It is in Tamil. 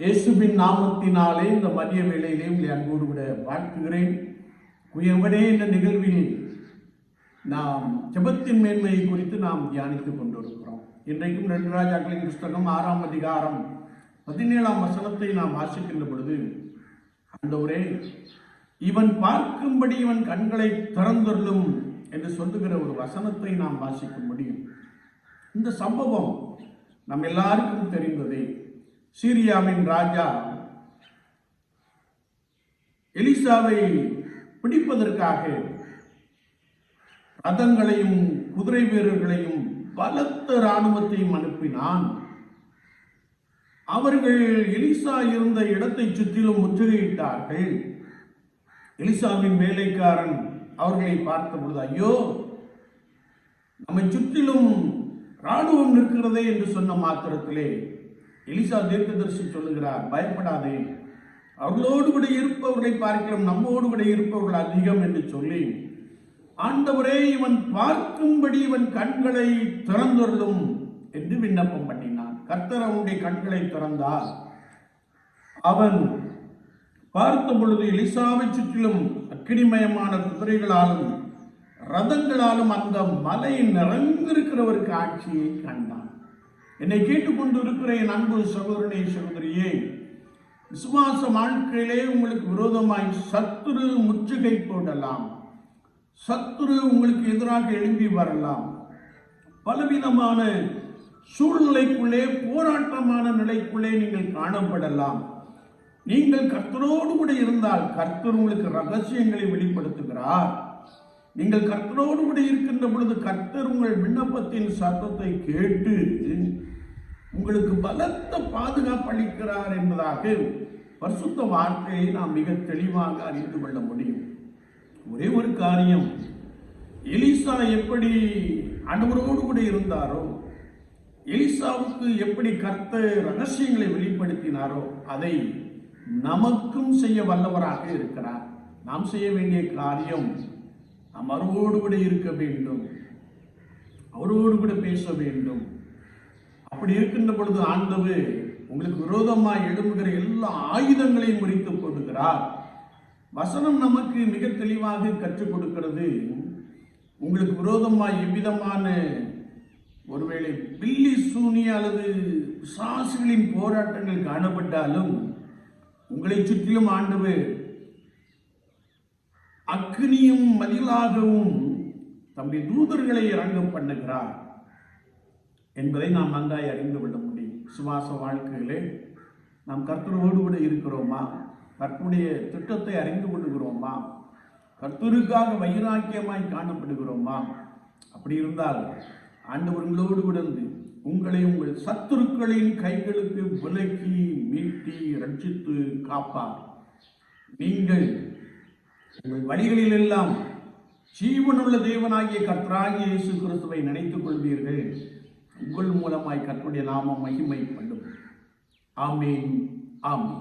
இயேசுவின் நாமத்தினாலே இந்த மதிய வேளையிலே உங்களை அன்போடு கூட வாழ்த்துகிறேன். உயர்வனே இந்த நிகழ்வில் நாம் ஜெபத்தின் மேன்மையை குறித்து நாம் தியானித்துக் கொண்டிருக்கிறோம். இன்றைக்கும் ரெண்டு ராஜாக்களின் புஸ்தகம் ஆறாம் அதிகாரம் பதினேழாம் வசனத்தை நாம் வாசிக்கின்ற பொழுது ஆண்டவரே இவன் பார்க்கும்படி இவன் கண்களை திறந்தருளும் என்று சொல்லுகிற ஒரு வசனத்தை நாம் வாசிக்க முடியும் இந்த சம்பவம் நம் எல்லாருக்கும் தெரிந்ததே. சீரியாவின் ராஜா எலிசாவை பிடிப்பதற்காக ரதங்களையும் குதிரை வீரர்களையும் பலத்த இராணுவத்தையும் அனுப்பினான். அவர்கள் எலிசா இருந்த இடத்தை சுற்றிலும் முற்றுகையிட்டார்கள். எலிசாவின் வேலைக்காரன் அவர்களை பார்த்த பொழுது ஐயோ நம்மை சுற்றிலும் ராணுவம் நிற்கிறதே என்று சொன்ன மாத்திரத்திலே எலிசா தீர்க்கதரிசி சொல்லுகிறார் பயப்படாதே. அவர்களோடு கூட இருப்பவர்களை பார்க்கிறோம் நம்மோடு கூட இருப்பவர்கள் அதிகம் என்று சொல்லி ஆண்டவரே இவன் பார்க்கும்படி இவன் கண்களை திறந்துள்ளும் என்று விண்ணப்பம் பண்ணினான். கர்த்தர் அவனுடைய கண்களை திறந்தார். அவன் பார்த்த பொழுது எலிசாவை சுற்றிலும் அக்கினிமயமான குதிரைகளாலும் ரதங்களாலும் அந்த மலை நிறைந்திருக்கிற ஒரு காட்சியை கண்டான். என்னை கேட்டுக்கொண்டு இருக்கிற என் அன்பு சகோதரனே சகோதரியே விசுவாச வாழ்க்கையிலே உங்களுக்கு விரோதமாய் சத்துரு முற்றுகை போடலாம். சத்துரு உங்களுக்கு எதிராக எழும்பி வரலாம். பலவிதமான சூழ்நிலைக்குள்ளே போராட்டமான நிலைக்குள்ளே நீங்கள் காணப்படலாம். நீங்கள் கர்த்தரோடு கூட இருந்தால் கர்த்தர் உங்களுக்கு ரகசியங்களை வெளிப்படுத்துகிறார். நீங்கள் கர்த்தரோடு கூட இருக்கின்ற பொழுது கர்த்தர் உங்கள் விண்ணப்பத்தின் சத்தத்தை கேட்டு உங்களுக்கு பலத்த பாதுகாப்பு அளிக்கிறார் என்பதாக பரிசுத்த வார்த்தையை நாம் மிக தெளிவாக அறிந்து கொள்ள முடியும். ஒரே ஒரு காரியம் எலிசா எப்படி அனுவரோடு கூட இருந்தாரோ எலிசாவுக்கு எப்படி கர்த்த ரகசியங்களை வெளிப்படுத்தினாரோ அதை நமக்கும் செய்ய வல்லவராக இருக்கிறார். நாம் செய்ய வேண்டிய காரியம் நாம் அவரோடு கூட இருக்க வேண்டும் அவரோடு கூட பேச வேண்டும். அப்படி இருக்கின்ற பொழுது ஆண்டவு உங்களுக்கு விரோதமாக எழும்புகிற எல்லா ஆயுதங்களையும் முறித்து போடுகிறார். வசனம் நமக்கு மிக தெளிவாக கற்றுக் கொடுக்கிறது. உங்களுக்கு விரோதமாக எவ்விதமான ஒருவேளை பில்லி சூனி அல்லது சாசுகளின் போராட்டங்கள் காணப்பட்டாலும் உங்களை சுற்றிலும் ஆண்டவு அக்னியும் மதிலாகவும் தம்முடைய தூதர்களை இறங்க பண்ணுகிறார். என்பதை நாம் நன்றாய் அறிந்து கொள்ள முடியும். சுவாச வாழ்க்கையிலே நாம் கர்த்தரோடு கூட இருக்கிறோமா? கர்த்தருடைய திட்டத்தை அறிந்து கொள்ளுகிறோமா கர்த்தருக்காக வைராக்கியமாய் காணப்படுகிறோமா? அப்படி இருந்தால் ஆண்டவர்களோடு கூட உங்களை உங்கள் சத்துருக்களின் கைகளுக்கு விலக்கி மீட்டி ரட்சித்து காப்பார். நீங்கள் உங்கள் வழிகளில் எல்லாம் ஜீவனுள்ள தேவனாகிய கர்த்தராகிய இயேசு கிறிஸ்துவை நினைத்துக் கொள்வீர்கள். உங்கள் மூலமாய் கற்றுடைய நாமம் மகிமைப்படும் ஆமேன் ஆமீன்.